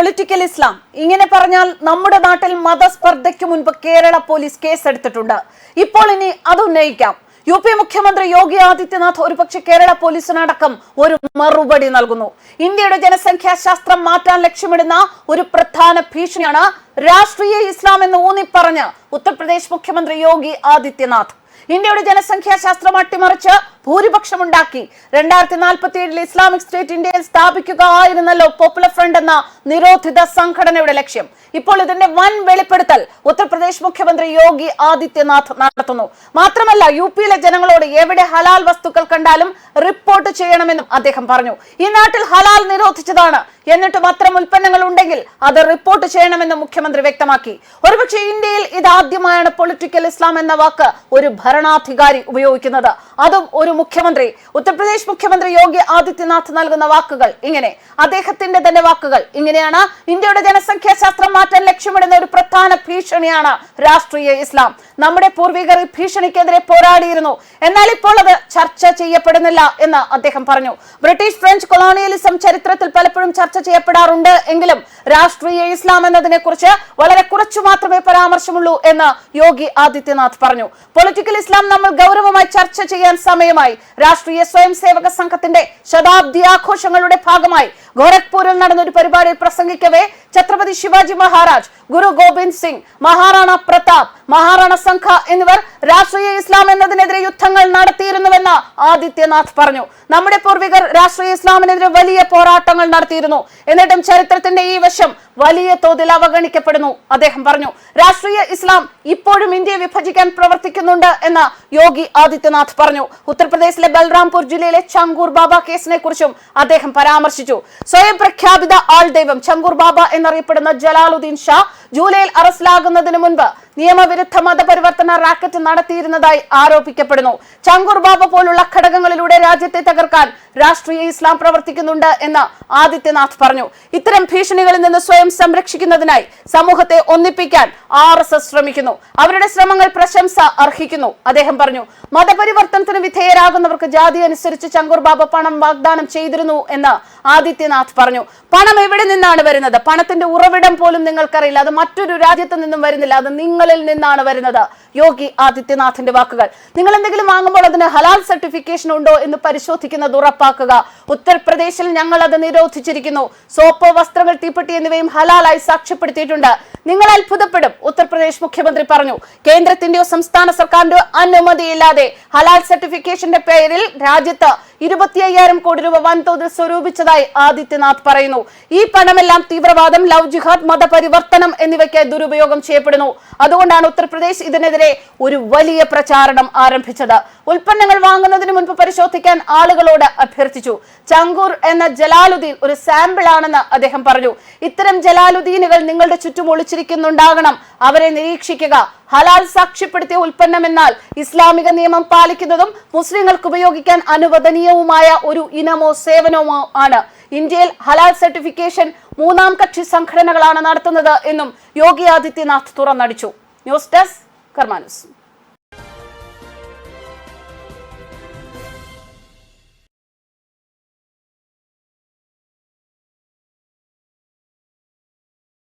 Political ഇസ്ലാം. ഇങ്ങനെ പറഞ്ഞാൽ നമ്മുടെ നാട്ടിൽ മതസ്പർദ്ധയ്ക്ക് മുൻപ് കേരള പോലീസ് കേസെടുത്തിട്ടുണ്ട്. ഇപ്പോൾ ഇനി അത് ഉന്നയിക്കാം. യു പി മുഖ്യമന്ത്രി യോഗി ആദിത്യനാഥ് ഒരുപക്ഷെ കേരള പോലീസിനടക്കം ഒരു മറുപടി നൽകുന്നു. ഇന്ത്യയുടെ ജനസംഖ്യാശാസ്ത്രം മാറ്റാൻ ലക്ഷ്യമിടുന്ന ഒരു പ്രധാന ഭീഷണിയാണ് രാഷ്ട്രീയ ഇസ്ലാം എന്ന് ഊന്നിപ്പറഞ്ഞ് ഉത്തർപ്രദേശ് മുഖ്യമന്ത്രി യോഗി ആദിത്യനാഥ്. ഇന്ത്യയുടെ ജനസംഖ്യാശാസ്ത്രം അട്ടിമറിച്ച് ഭൂരിപക്ഷമുണ്ടാക്കി. രണ്ടായിരത്തി നാൽപ്പത്തി ഏഴിൽ ഇസ്ലാമിക് സ്റ്റേറ്റ് ഇന്ത്യയിൽ സ്ഥാപിക്കുക ആയിരുന്നല്ലോ പോപ്പുലർ ഫ്രണ്ട് എന്ന നിരോധിത സംഘടനയുടെ ലക്ഷ്യം. ഇപ്പോൾ ഇതിന്റെ വൻ വെളിപ്പെടുത്തൽ ഉത്തർപ്രദേശ് മുഖ്യമന്ത്രി യോഗി ആദിത്യനാഥ് നടത്തുന്നു. മാത്രമല്ല യു പിയിലെ ജനങ്ങളോട് എവിടെ ഹലാൽ വസ്തുക്കൾ കണ്ടാലും റിപ്പോർട്ട് ചെയ്യണമെന്നും അദ്ദേഹം പറഞ്ഞു. ഈ നാട്ടിൽ ഹലാൽ നിരോധിച്ചതാണ്. എന്നിട്ടും അത്തരം ഉൽപ്പന്നങ്ങൾ ഉണ്ടെങ്കിൽ അത് റിപ്പോർട്ട് ചെയ്യണമെന്നും മുഖ്യമന്ത്രി വ്യക്തമാക്കി. ഒരുപക്ഷെ ഇന്ത്യയിൽ ഇതാദ്യമായാണ് പൊളിറ്റിക്കൽ ഇസ്ലാം എന്ന വാക്ക് ഒരു ഭരണാധികാരി ഉപയോഗിക്കുന്നത്. അതും ഒരു മുഖ്യമന്ത്രി. ഉത്തർപ്രദേശ് മുഖ്യമന്ത്രി യോഗി ആദിത്യനാഥ് നൽകുന്ന വാക്കുകൾ ഇങ്ങനെ. അദ്ദേഹത്തിന്റെ തന്നെ വാക്കുകൾ ഇങ്ങനെയാണ്. ഇന്ത്യയുടെ ജനസംഖ്യാ ശാസ്ത്രം മാറ്റാൻ ലക്ഷ്യമിടുന്ന ഒരു പ്രധാന ഭീഷണിയാണ് രാഷ്ട്രീയ ഇസ്ലാം. നമ്മുടെ പൂർവികർ ഭീഷണിക്കെതിരെ പോരാടിയിരുന്നു. എന്നാൽ ഇപ്പോൾ അത് ചർച്ച ചെയ്യപ്പെടുന്നില്ല എന്ന് അദ്ദേഹം പറഞ്ഞു. ബ്രിട്ടീഷ് ഫ്രഞ്ച് കൊളോണിയലിസം ചരിത്രത്തിൽ പലപ്പോഴും ചർച്ച ചെയ്യപ്പെടാറുണ്ട് എങ്കിലും രാഷ്ട്രീയ ഇസ്ലാം എന്നതിനെ കുറിച്ച് വളരെ കുറച്ചു മാത്രമേ പരാമർശമുള്ളൂ എന്ന് യോഗി ആദിത്യനാഥ് പറഞ്ഞു. പൊളിറ്റിക്കൽ ഇസ്ലാം നമ്മൾ ഗൗരവമായി ചർച്ച ചെയ്യാൻ സമയമായി രാഷ്ട്രീയ സ്വയം സേവക സംഘത്തിന്റെ ശതാബ്ദി ആഘോഷങ്ങളുടെ ഭാഗമായി ഗോരഖ്പൂരിൽ നടന്ന ഒരു പരിപാടിയിൽ പ്രസംഗിക്കവേ ഛത്രപതി ശിവാജി മഹാരാജ് ഗുരു ഗോവിന്ദ് സിംഗ് മഹാറാണ പ്രതാപ് മഹാറാണ സംഘ എന്നിവർ രാഷ്ട്രീയ ഇസ്ലാം എന്നതിനെതിരെ യുദ്ധങ്ങൾ നടത്തിയിരുന്നുവെന്ന് ആദിത്യനാഥ് പറഞ്ഞു. നമ്മുടെ പൂർവികർ രാഷ്ട്രീയ ഇസ്ലാമിനെതിരെ വലിയ പോരാട്ടങ്ങൾ നടത്തിയിരുന്നു. എന്നിട്ടും ചരിത്രത്തിന്റെ ഈ വശം വലിയ തോതിൽ അവഗണിക്കപ്പെടുന്നു അദ്ദേഹം പറഞ്ഞു. രാഷ്ട്രീയ ഇസ്ലാം ഇപ്പോഴും ഇന്ത്യയെ വിഭജിക്കാൻ പ്രവർത്തിക്കുന്നുണ്ട് എന്ന് യോഗി ആദിത്യനാഥ് പറഞ്ഞു. ഉത്തർപ്രദേശിലെ ബൽറാംപൂർ ജില്ലയിലെ ചങ്കൂർ ബാബ കേസിനെ കുറിച്ചും അദ്ദേഹം പരാമർശിച്ചു. സ്വയം പ്രഖ്യാപിത ആൾ ദൈവം ചങ്കൂർ ബാബ എന്നറിയപ്പെടുന്ന ജലാലുദ്ദീൻ ഷാ ജൂലൈയിൽ അറസ്റ്റിലാകുന്നതിന് മുൻപ് നിയമവിരുദ്ധ മതപരിവർത്തന റാക്കറ്റ് നടത്തിയിരുന്നതായി ആരോപിക്കപ്പെടുന്നു. ചങ്കൂർ ബാബ പോലുള്ള ഘടകങ്ങളിലൂടെ രാജ്യത്തെ തകർക്കാൻ രാഷ്ട്രീയ ഇസ്ലാം പ്രവർത്തിക്കുന്നുണ്ട് എന്ന് ആദിത്യനാഥ് പറഞ്ഞു. ഇത്തരം ഭീഷണികളിൽ നിന്ന് സ്വയം സംരക്ഷിക്കുന്നതിനായി സമൂഹത്തെ ഒന്നിപ്പിക്കാൻ ആർ എസ് എസ് ശ്രമിക്കുന്നു. അവരുടെ ശ്രമങ്ങൾ പ്രശംസ അർഹിക്കുന്നു. അദ്ദേഹം പറഞ്ഞു മതപരിവർത്തനത്തിന് വിധേയരാകുന്നവർക്ക് ജാതി അനുസരിച്ച് ചങ്കൂർ ബാബ പണം വാഗ്ദാനം ചെയ്തിരുന്നു എന്ന് ആദിത്യനാഥ് പറഞ്ഞു പണം എവിടെ നിന്നാണ് വരുന്നത്? പണത്തിന്റെ ഉറവിടം പോലും നിങ്ങൾക്കറിയില്ല. അത് മറ്റൊരു രാജ്യത്ത് നിന്നും വരുന്നില്ല. അത് നിങ്ങളിൽ നിന്നാണ് വരുന്നത്. യോഗി ആദിത്യനാഥിന്റെ വാക്കുകൾ. നിങ്ങൾ എന്തെങ്കിലും വാങ്ങുമ്പോൾ അതിന് ഹലാൽ സർട്ടിഫിക്കേഷൻ ഉണ്ടോ എന്ന് പരിശോധിക്കുന്നത് ഉറപ്പാക്കുക. ഉത്തർപ്രദേശിൽ ഞങ്ങൾ അത് നിരോധിച്ചിരിക്കുന്നു. സോപ്പ് വസ്ത്രങ്ങൾ തീപ്പെട്ടി എന്നിവയും ഹലാലായി സാക്ഷ്യപ്പെടുത്തിയിട്ടുണ്ട്. നിങ്ങൾ അത്ഭുതപ്പെടും ഉത്തർപ്രദേശ് മുഖ്യമന്ത്രി പറഞ്ഞു. കേന്ദ്രത്തിന്റെയോ സംസ്ഥാന സർക്കാരിന്റെയോ അനുമതിയില്ലാതെ ഹലാൽ സർട്ടിഫിക്കേഷന്റെ പേരിൽ രാജ്യത്ത് ഇരുപത്തി അയ്യായിരം കോടി രൂപ വൻതോതിൽ സ്വരൂപിച്ചതായി ആദിത്യനാഥ് പറയുന്നു. ഈ പണമെല്ലാം തീവ്രവാദം ലവ് ജിഹാദ് മതപരിവർത്തനം എന്നിവയ്ക്ക് ദുരുപയോഗം ചെയ്യപ്പെടുന്നു. അതുകൊണ്ടാണ് ഉത്തർപ്രദേശ് ഇതിനെതിരെ ഒരു വലിയ പ്രചാരണം ആരംഭിച്ചത്. ഉൽപ്പന്നങ്ങൾ വാങ്ങുന്നതിന് മുൻപ് പരിശോധിക്കാൻ ആളുകളോട് അഭ്യർത്ഥിച്ചു. ചങ്കൂർ എന്ന ജലാലുദ്ദീൻ ഒരു സാമ്പിൾ ആണെന്ന് അദ്ദേഹം പറഞ്ഞു. ഇത്തരം ജലാലുദ്ദീനുകൾ നിങ്ങളുടെ ചുറ്റും ഒളിച്ചിരിക്കുന്നുണ്ടാകണം. അവരെ നിരീക്ഷിക്കുക. ഹലാൽ സാക്ഷ്യപ്പെടുത്തിയ ഉൽപ്പന്നം എന്നാൽ ഇസ്ലാമിക നിയമം പാലിക്കുന്നതും മുസ്ലിങ്ങൾക്ക് ഉപയോഗിക്കാൻ അനുവദനീയവുമായ ഒരു ഇനമോ സേവനമോ ആണ്. ഇന്ത്യയിൽ ഹലാൽ സർട്ടിഫിക്കേഷൻ മൂന്നാം കക്ഷി സംഘടനകളാണ് നടത്തുന്നത് എന്നും Yogi Adityanath തുറന്നടിച്ചു. News desk Carmanos.